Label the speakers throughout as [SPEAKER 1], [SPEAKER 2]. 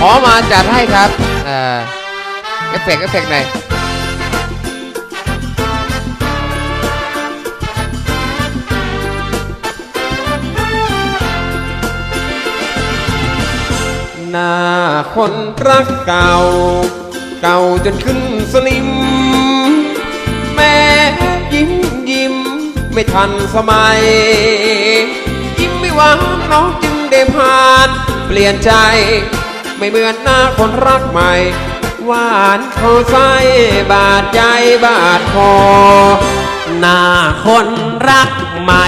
[SPEAKER 1] ขอมาจัดให้ครับ เอ่อเอฟเฟกต์เอฟเฟกต์หน่อยหน้าคนรักเก่า เก่าจนขึ้นสนิม แม่ยิ้มยิ้ม ไม่ทันสมัย ยิ้มไม่หวานน้องจึงได้ผ่าน เปลี่ยนใจ ไม่เหมือนหน้าคนรักใหม่ หวานเขาใสบาดใจบาดคอ
[SPEAKER 2] หน้าคนรักใหม่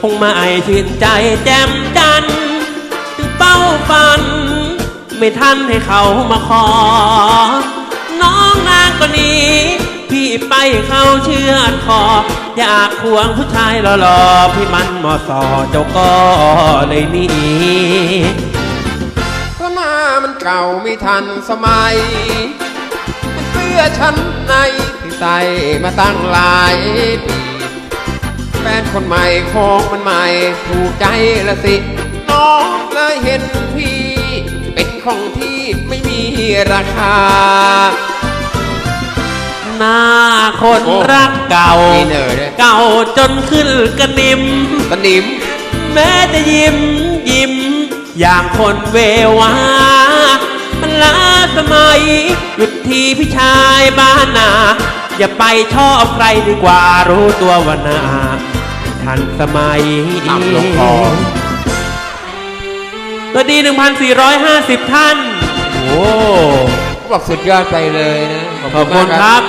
[SPEAKER 2] คงไม่ชื่นใจแจ่มจันทร์ถึงเป้าฝัน ไม่ทันให้เขามาขอ น้องนางก็หนี้พี่ไปเข้าเชื่อดคอ อยากควงผู้ชายหล่อๆพี่มันมอสอเจ้าก็เลยหนี
[SPEAKER 1] เพราะหน้า มันเก่าไม่ทันสมัยมันเสื้อชั้นในที่ใส่มาตั้งหลายปีแฟนคนใหม่ของมันใหม่ถูกใจละสิ น้องเลยเห็นพี่ เป็นของที่ไม่มีราคา
[SPEAKER 2] หน้าคน
[SPEAKER 1] โอ้
[SPEAKER 2] รักเก่า
[SPEAKER 1] มีเหนอด้วย
[SPEAKER 2] เก่าจนขึ้นกระนิม
[SPEAKER 1] สนิม
[SPEAKER 2] แม้จะยิ้มยิ้ม อย่างคนเววา มันล้าสมัย หยุดทีพี่ชายบ้านนา อย่าไปชอบใครดีกว่ารู้ตัวว่านาทันสมัย
[SPEAKER 1] อ่ำลงคอ
[SPEAKER 2] ตัวดี 1,450 ท่าน โอ้
[SPEAKER 1] เขาบอกสุดยอดไปเลยนะ
[SPEAKER 2] ขอบคุณ
[SPEAKER 1] มาก
[SPEAKER 2] ครับ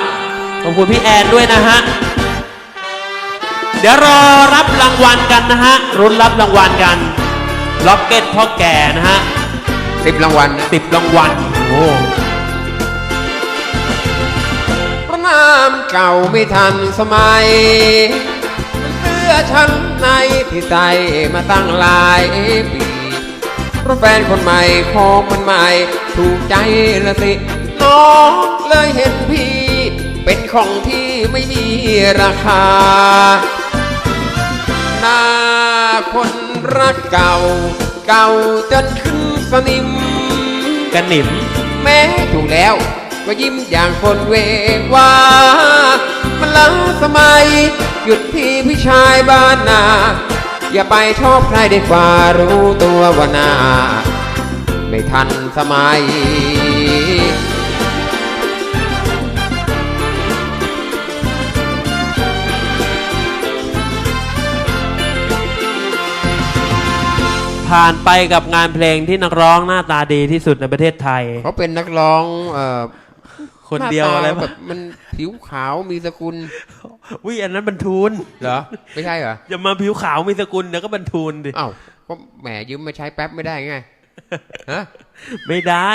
[SPEAKER 2] ขอบคุณพี่แอนด้วยนะฮะ เดี๋ยวรอรับรางวัลกันนะฮะ รุ้นรับรางวัลกัน ล็อกเก็ตพ่อแก่นะฮะ
[SPEAKER 1] สิบรางวัลนะ
[SPEAKER 2] สิบรางวัลโอ้
[SPEAKER 1] เพราะน้ำเก่าไม่ทันสมัยมันเสื้อชั้นในที่ใส่มาตั้งหลายปีเพราะแฟนคนใหม่ของมันใหม่ถูกใจละสิน้องเลยเห็นพี่ เป็นของที่ไม่มีราคาหน้าคนรักเก่า เก่าจนขึ้น สนิม
[SPEAKER 2] กระหนิม
[SPEAKER 1] แม้ถูกแล้ว ก็ยิ้มอย่างคนเววามันล้าสมัย หยุดที่พี่ชายบ้านนา อย่าไปชอบใครดีกว่ารู้ตัวว่านา ไม่ทันสมัย
[SPEAKER 2] ผ่านไปกับงานเพลงที่นักร้องหน้าตาดีที่สุดในประเทศไทย
[SPEAKER 1] เขาเป็นนักร้องเอ่อ
[SPEAKER 2] คนเดียว
[SPEAKER 1] หาตา
[SPEAKER 2] อะไร
[SPEAKER 1] แบ
[SPEAKER 2] แบบ
[SPEAKER 1] บมันผิวขาวมีสกุล
[SPEAKER 2] วิอันนั้นบรรทูล
[SPEAKER 1] เหรอ ไม่ใช่เหรอ
[SPEAKER 2] อย่ามาผิวขาวมีสกุลเดี๋ยวก็บรรทูลดิ
[SPEAKER 1] อ้าวก็แหมยืมมาใช้แป๊บไม่ได้ไงฮะ
[SPEAKER 2] ไม่ได้